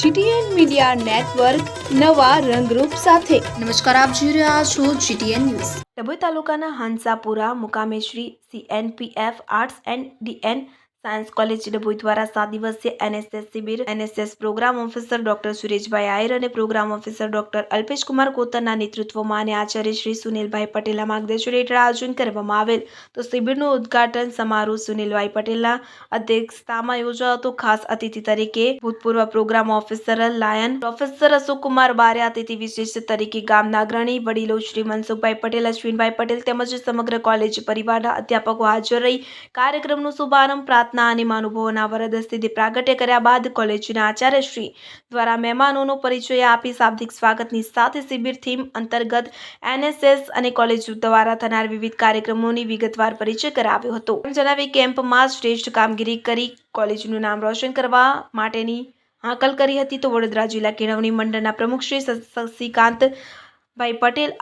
GTN media network નવા રંગરૂપ સાથે. નમસ્કાર આપ જોઈ રહ્યા છો જીટીએન ન્યૂઝ. ડભોઈ તાલુકાના હંસાપુરા મુકામે Shri CNPF arts and DN science college Dabhoi દ્વારા સાત દિવસીય એનએસએસ શિબિર, NSS programme officer doctor Sureshbhai Ayar અને પ્રોગ્રામ ઓફિસર ડોક્ટર અલ્પેશકુમાર કોતરના નેતૃત્વમાં અને આચાર્ય શ્રી સુનિલભાઈ પટેલના માર્ગદર્શન હેઠળ આયોજન કરવામાં આવેલ. તો શિબિરનું ઉદ્ઘાટન સમારોહ સુનિલભાઈ પટેલના અધ્યક્ષતામાં યોજાયો હતો. ખાસ અતિથિ તરીકે ભૂતપૂર્વ programme officer lion professor Ashokkumar Bare, અતિથિ વિશેષ તરીકે ગામના અગ્રણી વડીલો શ્રી મનસુખભાઈ પટેલ, અશ્વિનભાઈ પટેલ તેમજ સમગ્ર કોલેજ પરિવારના અધ્યાપકો હાજર રહી. કાર્યક્રમનો શુભારંભ પ્રાર્થના અને મહાનુભાવોના વરદ હસ્તે પ્રાગટ્ય કર્યા બાદ કોલેજના આચાર્યશ્રી દ્વારા મહેમાનોનો પરિચય આપી શાબ્દિક સ્વાગતની સાથે શિબિર થીમ અંતર્ગત એનએસએસ અને કોલેજ દ્વારા થનાર વિવિધ કાર્યક્રમોની વિગતવાર પરિચય કરાવ્યો હતો. જણાવી કેમ્પમાં શ્રેષ્ઠ કામગીરી કરી, કોલેજનું નામ રોશન કરવા માટેની હાકલ કરી હતી તો વડોદરા જિલ્લા કેળવણી મંડળના પ્રમુખ શ્રી શશિકાંતભાઈ પટેલ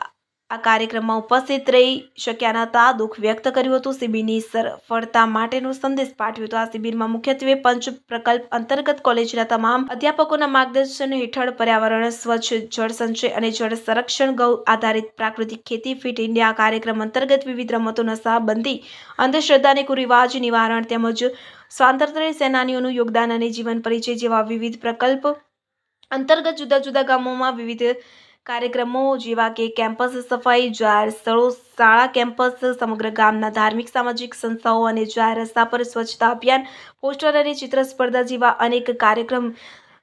આ કાર્યક્રમમાં ઉપસ્થિત રહી શક્યા નહોતા દુઃખ વ્યક્ત કર્યું હતું, શિબિરની સફળતા માટેનો સંદેશ પાઠવ્યો હતો. આ શિબિરમાં મુખ્યત્વે પંચ પ્રકલ્પ અંતર્ગત કોલેજના તમામ અધ્યાપકોના માર્ગદર્શન હેઠળ પર્યાવરણ, સ્વચ્છ જળ સંચય અને જળ સંરક્ષણ ગૌ આધારિત પ્રાકૃતિક ખેતી, ફિટ ઇન્ડિયા કાર્યક્રમ અંતર્ગત વિવિધ રમતો, નશાબંધી, અંધશ્રદ્ધાને કુરિવાજ નિવારણ તેમજ સ્વાતંત્ર્ય સેનાનીઓનું યોગદાન અને જીવન પરિચય જેવા વિવિધ પ્રકલ્પ અંતર્ગત જુદા જુદા ગામોમાં વિવિધ કાર્યક્રમો જેવા કે કેમ્પસ સફાઈ, જાહેર સ્થળો, શાળા કેમ્પસ, સમગ્ર ગામના ધાર્મિક, સામાજિક સંસ્થાઓ અને જાહેર રસ્તા પર સ્વચ્છતા અભિયાન, પોસ્ટર અને ચિત્ર સ્પર્ધા જેવા અનેક કાર્યક્રમ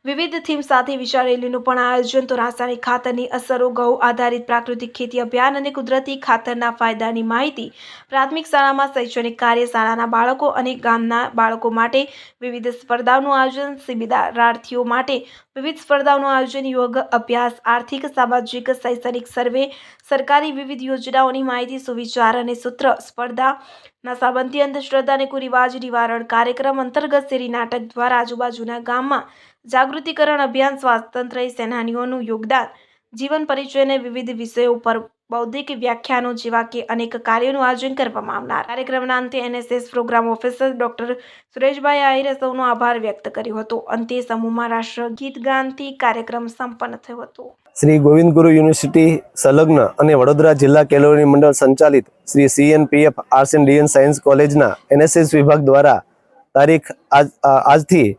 વિવિધ થીમ સાથે વિચાર રેલીનું પણ આયોજન તો રાસાયણિક ખાતરની અસરો, ગૌ આધારિત પ્રાકૃતિક ખેતી અભિયાન અને કુદરતી ખાતરના ફાયદાની માહિતી પ્રાથમિક શાળામાં શૈક્ષણિક કાર્ય શાળાના બાળકો અને ગામના બાળકો માટે વિવિધ સ્પર્ધાઓનું આયોજન શિબિરાર્થીઓ માટે વિવિધ સ્પર્ધાઓનું આયોજન, યોગ અભ્યાસ, આર્થિક, સામાજિક, શૈક્ષણિક સર્વે, સરકારી વિવિધ યોજનાઓની માહિતી, સુવિચાર અને સૂત્ર સ્પર્ધા નશાબંધી અંધશ્રદ્ધા અને કુરિવાજ નિવારણ કાર્યક્રમ અંતર્ગત શેરી નાટક દ્વારા આજુબાજુના ગામમાં જાગૃતિકરણ અભિયાન સ્વાતંત્ર્ય સેનાનીઓનું યોગદાન, જીવન પરિચયને વિવિધ વિષયો પર બૌદ્ધિક વ્યાખ્યાનો જેવા કે અનેક કાર્યોનું આયોજન કરવામાં આવનાર. કાર્યક્રમના અંતે NSS programme officer doctor Sureshbhai Ahire સૌનો આભાર વ્યક્ત કર્યો હતો. અંતે સમૂહમાં રાષ્ટ્ર ગીત ગાનથી કાર્યક્રમ સંપન્ન થયો હતો. શ્રી ગોવિંદ ગુરુ યુનિવર્સિટી, સંલગ્ન અને વડોદરા જિલ્લા કેલોરી મંડળ સંચાલિત Shri CNPF arts and DN science કોલેજના એનએસએસ વિભાગ દ્વારા તારીખ આજ આજથી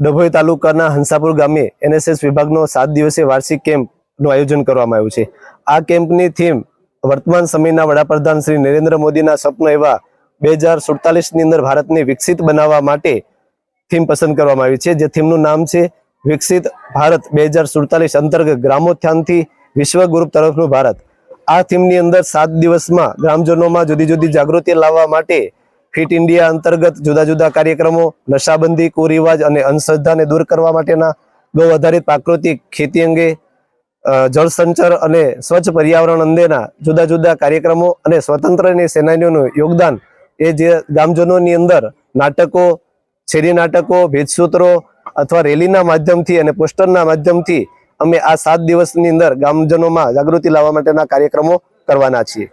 ડભોઈ તાલુકાના હંસાપુર ગામે એનએસએસ વિભાગનો સાત દિવસીય વાર્ષિક કેમ્પનું આયોજન કરવામાં આવ્યું છે. આ કેમ્પની થીમ વર્તમાન સમયના વડાપ્રધાન શ્રી નરેન્દ્ર મોદીના સ્વપ્ન એવા બે હજાર સુડતાલીસની અંદર ભારતને વિકસિત બનાવવા માટે થીમ પસંદ કરવામાં આવી છે. જે થીમનું નામ છે વિકસિત ભારત બે હજાર સુડતાલીસ અંતર્ગત ગ્રામોત્થાનથી વિશ્વ ગ્રુપ તરફનું ભારત. આ થીમની અંદર સાત દિવસમાં ગ્રામજનોમાં જુદી જુદી જાગૃતિ લાવવા માટે ફિટ ઇન્ડિયા અંતર્ગત જુદા જુદા કાર્યક્રમો, નશાબંધી, કુરિવાજ અને અંધશ્રદ્ધાને દૂર કરવા માટેના ગૌ આધારિત પ્રાકૃતિક ખેતી અંગે જળસંચર અને સ્વચ્છ પર્યાવરણ અંગેના જુદા જુદા કાર્યક્રમો અને સ્વતંત્રની સેનાનીઓનું યોગદાન એ જે ગામજનોની અંદર નાટકો શેરી નાટકો, ભેદસૂત્રો અથવા રેલીના માધ્યમથી અને પોસ્ટરના માધ્યમથી અમે આ સાત દિવસની અંદર ગામજનોમાં જાગૃતિ લાવવા માટેના કાર્યક્રમો કરવાના છીએ.